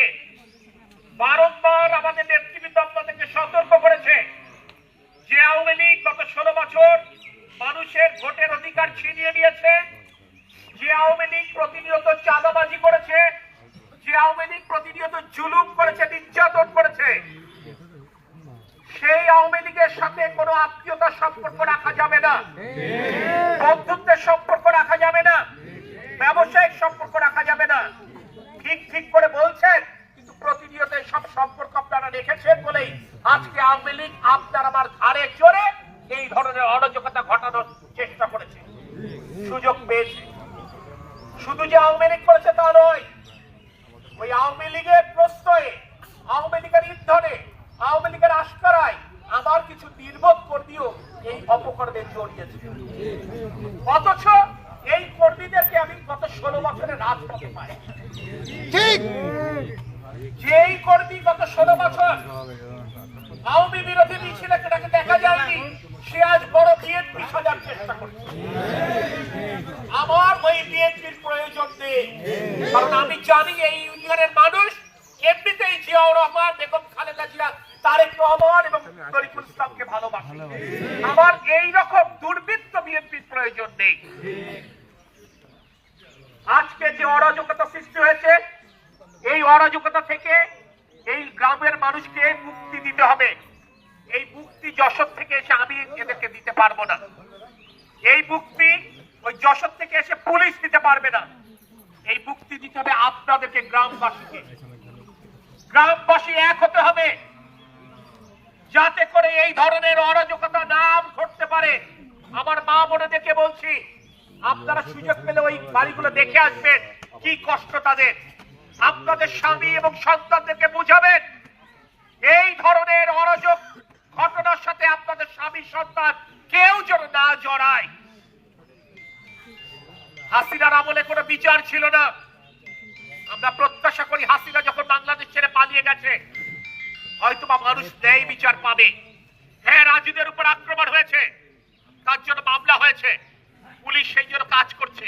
থেকে বারংবার আমাদের নেতৃবৃন্দ আপনাদেরকে সতর্ক করেছে যে আওয়ামী লীগ গত ষোলো বছর মানুষের ভোটের অধিকার ছিনিয়ে নিয়েছে, যে আওয়ামী লীগ প্রতিনিয়ত চাঁদাবাজি করেছে, যে আওয়ামী লীগ প্রতিনিয়ত জুলুম করেছে, নির্যাতন করেছে। সেই আওয়ামী লীগের সাথে কোনো আত্মীয়তা সম্পর্ক রাখা যাবে না। বন্ধুত্বের সম্পর্ক রাখা যাবে না ব্যবসায়িক সম্পর্ক রাখা যাবে না ঠিক ঠিক করে বলছেন কিন্তু প্রতিনিয়ত এই সব সম্পর্ক আপনারা রেখেছেন বলেই আজকে আওয়ামী লীগ আপনার আমার ঘাড়ে চড়ে এই ধরনের অরাজকতা ঘটানোর চেষ্টা করেছে সুযোগ পেয়েছে শুধু যে আওয়ামী লীগ করেছে তা নয়। ওই আওয়ামী লীগের প্রশ্রয়ে আওয়ামী লীগের ইন্ধনে আওয়ামী লীগের আস্কারায় আমার কিছু নির্বোধ কর্মীও এই অপকর্মে জড়িয়েছে। অথচ এই কর্মীদেরকে আমি গত ষোলো বছরের রাজপথে পাই। ঠিক। যেই কর্মী গত ষোলো বছর আওয়ামী বিরোধী মিছিলে তাকে দেখা যায়নি সে আজ বড় বিএনপি সাজার চেষ্টা করছে। আমার ওই বিএনপির প্রয়োজন নেই কারণ আমি জানি এই ইউনিয়নের মানুষ এমনিতেই জিয়াউর রহমান বেগম খালেদা জিয়া তারেক রহমান এবং তরিকুল ইসলামকে ভালোবাসে। আমার এই রকম দুর্বৃত্ত বিএনপির প্রয়োজন নেই। আজকে যে অরাজকতা সৃষ্টি হয়েছে এই অরাজকতা থেকে এই গ্রামের মানুষকে মুক্তি দিতে হবে। এই মুক্তি যশোর থেকে এসে আমি এদেরকে দিতে পারব না। এই মুক্তি ওই যশোর থেকে এসে পুলিশ দিতে পারবে না। এই মুক্তি দিতে হবে আপনাদেরকে গ্রামবাসীকে। গ্রামবাসী এক হতে হবে। যাতে করে এই ধরনের অরাজকতা নাম ঘটতে পারে। আমার মা বোনেদেরকে বলছি, আপনারা সুযোগ পেলে ওই বাড়িগুলো দেখে আসবেন, কি কষ্ট তাদের। আপনাদের স্বামী এবং সন্তানদেরকে বুঝাবেন, এই ধরনের অরাজক ঘটনার সাথে আপনাদের স্বামী সন্তান কেউ যেন না জড়ায়। হাসিনার আমলে কোনো বিচার ছিল না। আমরা প্রত্যাশা করি হাসিনা যখন বাংলাদেশ ছেড়ে পালিয়ে গেছে হয়তো বা মানুষ ন্যায় বিচার পাবে। হ্যাঁ রাজুদের উপর আক্রমণ হয়েছে, তার জন্য মামলা হয়েছে। পুলিশ সেই জন্য কাজ করছে।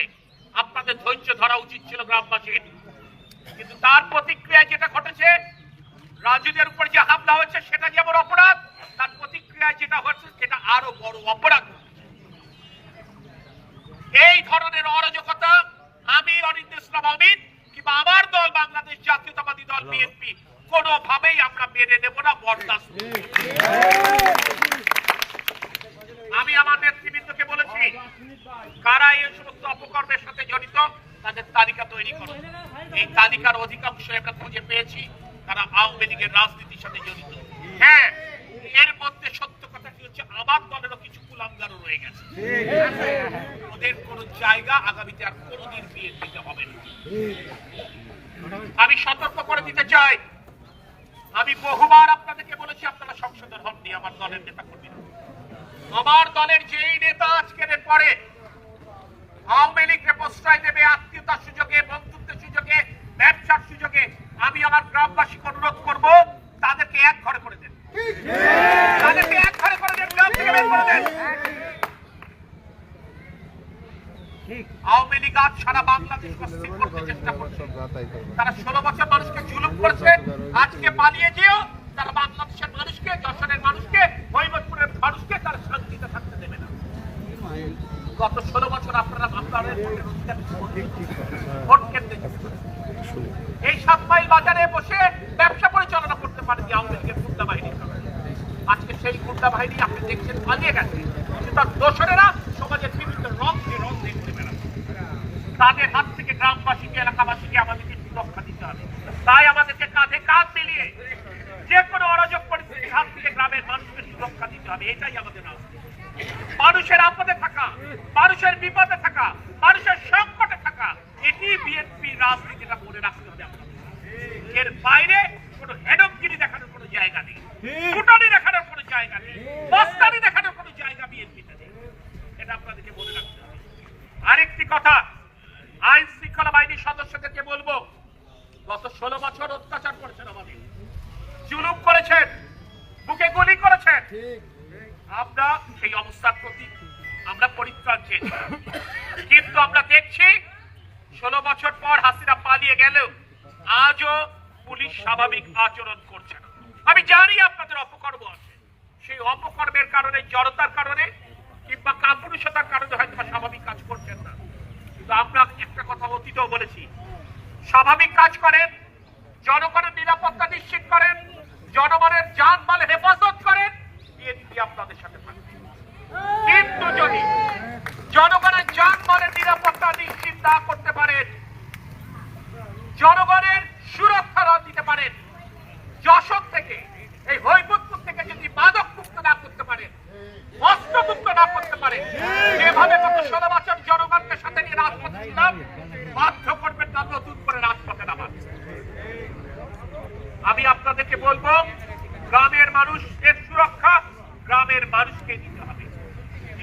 আপনাদের ধৈর্য ধরা উচিত ছিল গ্রামবাসীর। কিন্তু তার প্রতিক্রিয়ায় যেটা ঘটেছে রাজুদের উপর যে হামলা হয়েছে, সেটা যেমন অপরাধ? তার প্রতিক্রিয়ায় যেটা হচ্ছে সেটা আরও বড় অপরাধ। এই ধরনের অরাজকতা আমি অনিন্দ ইসলাম অমিত কিংবা আমার দল বাংলাদেশ জাতীয়তাবাদী দল বিএনপি কোনোভাবেই আমরা মেনে নেব না বরদাস্ত আমি আমার নেতৃবৃন্দকে বলেছি কারা এই সমস্ত অপকর্মের সাথে জড়িত তাদের তালিকা তৈরি করো। এই তালিকার অধিকাংশ আমরা খুঁজে পেয়েছি তারা আওয়ামী লীগের রাজনীতির সাথে জড়িত। হ্যাঁ এর মধ্যে সত্য কথাটি হচ্ছে আমার দলেরও কিছু কুলাঙ্গারও রয়ে গেছে। ওদের কোন জায়গা আগামীতে আর কোনোদিন বিএনপিতে হবে না। আমি সতর্ক করে দিতে চাই। আমি বহুবার আপনাদেরকে বলেছি আপনারা সংশোধন হননি আমার দলের নেতা কর্মীরা আমার দলের যেই নেতা আজকের পরে আওয়ামী লীগকে প্রশ্রয় দেবে আত্মীয়তার সুযোগে বন্ধুত্বের সুযোগে ব্যবসার সুযোগে আমি আমার গ্রামবাসীকে অনুরোধ করব তাদেরকে এক ঘরে করে দেন তাদেরকে এক ঘরে করে দেন গ্রাম থেকে বের করে দেন আওয়ামী লীগ আজ সারা বাংলাদেশ চেষ্টা করছে। তারা ষোলো বছর মানুষকে জুলুম করছে। আজকে পালিয়ে যেও তারা বাংলাদেশের মানুষকে যশোরের মানুষকে মহিমতপুরের মানুষকে তারা শান্তিতে থাকতে দেবে না। গত ষোলো বছর আপনারা আপনাদের ভোট কেন্দ্রে এই সাত মাইল বাজারে বসে ব্যবসা পরিচালনা করতে পারেন আওয়ামী লীগের গুন্ডা সঙ্গে। আজকে সেই গুন্ডা বাহিনী আপনি দেখছেন পালিয়ে গেছে। কিন্তু দোসরেরা তাদের হাত থেকে গ্রামবাসীকে এলাকাবাসীকে আমাদেরকে সুরক্ষা দিতে হবে। তাই আমাদেরকে কাঁধে কাঁধ মিলিয়ে যে কোনো অরাজক পরিস্থিতির হাত থেকে গ্রামের মানুষকে সুরক্ষা দিতে হবে এটাই আমাদের মানুষের আপদে থাকা মানুষের বিপদে থাকা মানুষের সংকটে থাকা এটি বিএনপি রাজনীতিটা মনে রাখতে হবে এর বাইরে কোনো হেডমগিরি দেখানোর কোনো জায়গা নেই। ফুটানি দেখানোর কোনো জায়গা নেই। বস্তানি দেখানোর কোনো জায়গা বিএনপিতে আমরা সেই অবস্থার প্রতি আমরা পরিত্রাণ চেয়েছি। কিন্তু আমরা দেখছি, ষোলো বছর পর হাসিনা পালিয়ে গেলেও আজও পুলিশ স্বাভাবিক আচরণ করছে না। আমি জানি আপনাদের অপকর্ম আছে। সেই অপকর্মের কারণে, জড়তার কারণে, কিংবা কাপুরুষতার কারণে হয়তো স্বাভাবিক কাজ করছেন না। কিন্তু আমরা একটা কথা অতীতেও বলেছি, স্বাভাবিক কাজ করেন, জনগণের নিরাপত্তা নিশ্চিত করেন, জনগণের যানমাল হেফাজত করেন বিএনপি আপনাদের সাথে থাকবে কিন্তু যদি জনগণের যানমালের নিরাপত্তা নিশ্চিত না করতে পারেন জনগণের সুরক্ষা না দিতে পারেন যশোর থেকে এই হৈবতপুর থেকে যদি মাদক মুক্ত না করতে পারেন অস্ত্র মুক্ত না করতে পারেন যেভাবে গত ষোলো বছর জনগণকে সাথে নিয়ে রাজপথে ছিলাম বাধ্য করবেন না নতুন করে রাজপথে নামাতে আমি আপনাদেরকে বলব গ্রামের মানুষের সুরক্ষা, গ্রামের মানুষকে দিতে হবে।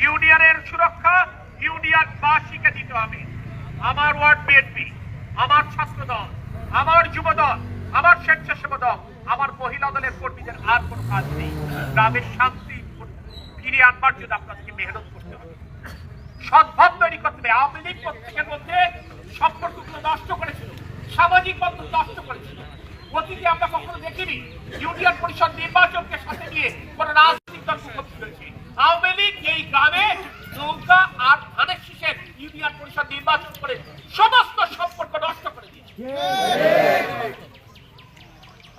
ইউনিয়নের সুরক্ষা ইউনিয়ন বাসীকে দিতে হবে। আমার ওয়ার্ড বিএনপি আমার ছাত্র দল আমার যুব দল আমার স্বেচ্ছাসেবক দল, আমার মহিলা দলের কর্মীদের আর কোনো কাজ নেই। গ্রামের শান্তি ফিরিয়ে আনবার জন্য আপনাদেরকে মেহনত করতে হবে। সদ্ভাব তৈরি করতে হবে। আওয়ামী লীগ প্রত্যেকের মধ্যে সম্পর্কগুলো নষ্ট করেছিল। সামাজিক বন্ধন নষ্ট করেছিল। অতীতে আমরা কখনো দেখিনি। ইউনিয়ন পরিষদ নির্বাচনকে সাথে নিয়ে কোন রাজনৈতিক দল মুখোমুখি হয়েছে। আওয়ামী লীগ এই গ্রামে নৌকা আর ধানের শীষের ইউনিয়ন পরিষদ নির্বাচন করে সমস্ত সম্পর্ক নষ্ট করে দিয়েছে।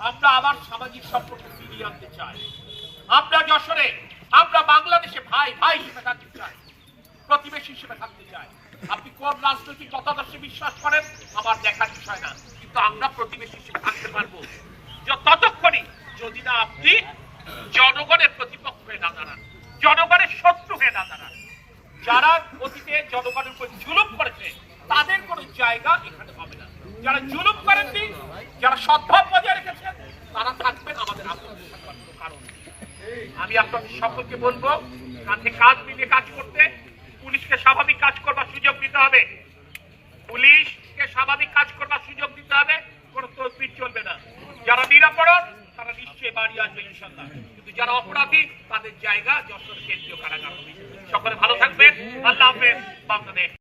আমরা আবার সামাজিক সম্পর্ক ফিরিয়ে আনতে চাই। আমরা যশোরে, আমরা বাংলাদেশে ভাই ভাই হিসেবে থাকতে চাই। প্রতিবেশী হিসেবে থাকতে চাই। আপনি কোন রাজনৈতিক মতাদর্শে বিশ্বাস করেন? আমার দেখার বিষয় না। কিন্তু আমরা প্রতিবেশী থাকতে পারব। ততক্ষণই যদি না আপনি জনগণের প্রতিপক্ষ হয়ে না দাঁড়ান, জনগণের শত্রু হয়ে না দাঁড়ান। যারা অতীতে জনগণের উপর জুলুম করেছে, তাদের কোনো জায়গা এখানে হবে না। যারা জুলুম করেননি, যারা সদ্ভাব বজায় রেখেছেন তারা থাকবেন আমাদের কারণ। আমি আপনাদের সকলকে বলব কাঁধে কাজ মিলিয়ে কাজ করতে, পুলিশকে স্বাভাবিক কাজ করবার সুযোগ দিতে হবে। পুলিশকে স্বাভাবিক কাজ করবার সুযোগ দিতে হবে, কোন তদবির চলবে না। যারা নিরাপরাধ, তারা নিশ্চয়ই বাড়ি আসবে ইনশাল্লাহ কিন্তু যারা অপরাধী, তাদের জায়গা যশোর কেন্দ্রীয় কারাগার হবে। সকলে ভালো থাকবেন। আল্লাহ হাফেজ। বাংলাদেশ।